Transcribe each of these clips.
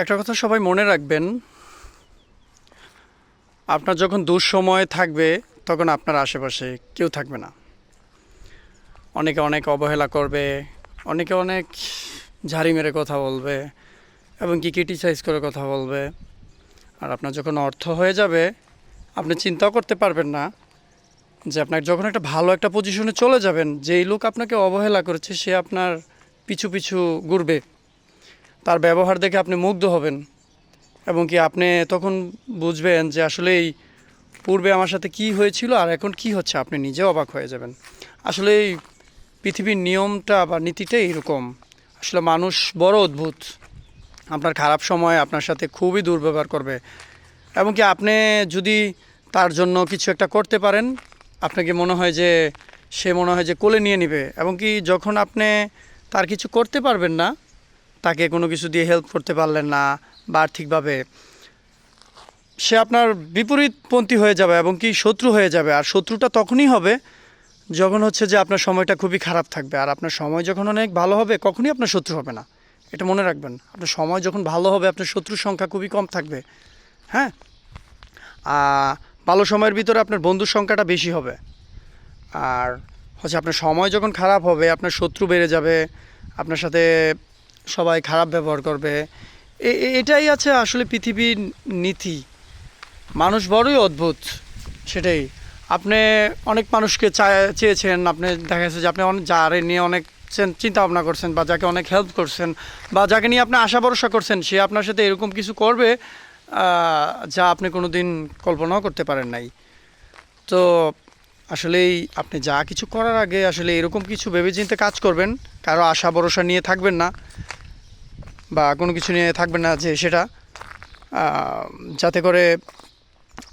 একটা কথা সবাই মনে রাখবেন, আপনার যখন দুঃসময় থাকবে, তখন আপনার আশেপাশে কেউ থাকবে না। অনেকে অনেক অবহেলা করবে, অনেকে অনেক ঝাড়ি মেরে কথা বলবে, এবং কি ক্রিটিসাইজ করে কথা বলবে। আর আপনার যখন অর্থ হয়ে যাবে, আপনি চিন্তাও করতে পারবেন না যে আপনার যখন একটা ভালো একটা পজিশনে চলে যাবেন, যেই লোক আপনাকে অবহেলা করেছে, সে আপনার পিছু পিছু ঘুরবে। তার ব্যবহার দেখে আপনি মুগ্ধ হবেন। এবং কি আপনি তখন বুঝবেন যে আসলে এই পূর্বে আমার সাথে কি হয়েছিল আর এখন কি হচ্ছে, আপনি নিজে অবাক হয়ে যাবেন। আসলে এই পৃথিবীর নিয়মটা বা নীতিটা এইরকম আসলে মানুষ বড় অদ্ভুত। আপনার খারাপ সময় আপনার সাথে খুবই দুর্ব্যবহার করবে। এবং কি আপনি যদি তার জন্য কিছু একটা করতে পারেন, আপনাকে মনে হয় যে, সে মনে হয় যে কোলে নিয়ে নেবে। এবং কি যখন আপনি তার কিছু করতে পারবেন না তাকে কোনো কিছু দিয়ে হেল্প করতে পারলেন না বা আর্থিকভাবে। সে আপনার বিপরীতপন্থী হয়ে যাবে এবং কি শত্রু হয়ে যাবে। আর শত্রুটা তখনই হবে যখন হচ্ছে যে আপনার সময়টা খুবই খারাপ থাকবে। আর আপনার সময় যখন অনেক ভালো হবে কখনই আপনার শত্রু হবে না। এটা মনে রাখবেন। আপনার সময় যখন ভালো হবে আপনার শত্রুর সংখ্যা খুবই কম থাকবে। হ্যাঁ? আহ, ভালো সময়ের ভিতরে আপনার বন্ধুর সংখ্যাটা বেশি হবে। আর হচ্ছে আপনার সময় যখন খারাপ হবে আপনার শত্রু বেড়ে যাবে। আপনার সাথে সবাই খারাপ ব্যবহার করবে। এটাই আছে আসলে পৃথিবীর নীতি। মানুষ বড়ই অদ্ভুত, সেটাই। আপনি অনেক মানুষকে চায়- চেয়েছেন, আপনি দেখা যাচ্ছে যে আপনি অনেক, যারে নিয়ে অনেক চিন- চিন্তা ভাবনা করছেন বা যাকে অনেক হেল্প করছেন বা যাকে নিয়ে আপনি আশা ভরসা করছেন, সে আপনার সাথে এরকম কিছু করবে যা আপনি কোনো দিন কল্পনাও করতে পারেন নাই। তো আসলেই আপনি যা কিছু করার আগে আসলে এরকম কিছু ভেবেচিন্তে কাজ করবেন, কারও আশা ভরসা নিয়ে থাকবেন না বা কোনো কিছু নিয়ে থাকবেন না যে সেটা যাতে করে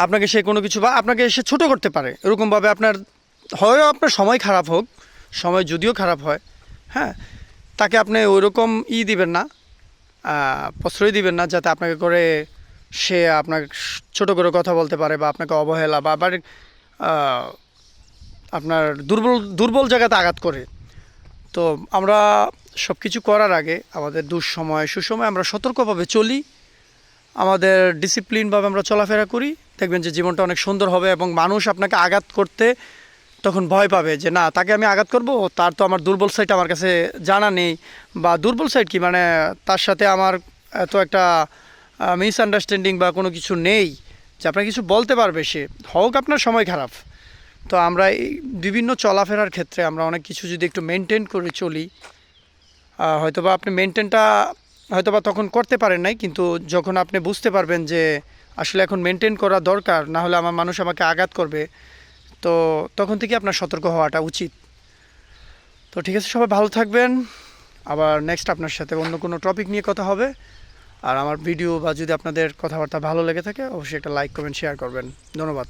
আপনাকে সে কোনো কিছু বা আপনাকে সে ছোট করতে পারে। এরকমভাবে আপনার হয় আপনার সময় খারাপ হোক, সময় যদিও খারাপ হয় হ্যাঁ তাকে আপনি ওইরকম ই দিবেন না প্রশ্রয় দিবেন না যাতে আপনাকে করে সে আপনার ছোট করে কথা বলতে পারে বা আপনাকে অবহেলা বা আবার আপনার দুর্বল দুর্বল জায়গাতে আঘাত করে। তো আমরা সব কিছু করার আগে আমাদের দুঃসময়, সুসময় আমরা সতর্কভাবে চলি। আমাদের ডিসিপ্লিনভাবে আমরা চলাফেরা করি। দেখবেন যে জীবনটা অনেক সুন্দর হবে এবং মানুষ আপনাকে আঘাত করতে তখন ভয় পাবে যে, না, তাকে আমি আঘাত করব? তার তো আমার দুর্বল সাইড আমার কাছে জানা নেই। বা দুর্বল সাইড কি? মানে তার সাথে আমার এত একটা মিসআন্ডারস্ট্যান্ডিং বা কোনো কিছু নেই যে আপনার কিছু বলতে পারবে সে। হোক, আপনার সময় খারাপ। তো আমরা এই বিভিন্ন চলাফেরার ক্ষেত্রে আমরা অনেক কিছু যদি একটু মেনটেন করে চলি হয়তোবা আপনি মেনটেনটা হয়তোবা তখন করতে পারেন নাই, কিন্তু যখন আপনি বুঝতে পারবেন যে আসলে এখন মেনটেন করা দরকার, না হলে আমার মানুষ আমাকে আঘাত করবে, তো তখন থেকে আপনার সতর্ক হওয়াটা উচিত। তো ঠিক আছে, সবাই ভালো থাকবেন। আবার নেক্সট আপনার সাথে অন্য কোনো টপিক নিয়ে কথা হবে। আর আমার ভিডিও বা যদি আপনাদের কথাবার্তা ভালো লেগে থাকে, অবশ্যই একটা লাইক কমেন্ট শেয়ার করবেন। ধন্যবাদ।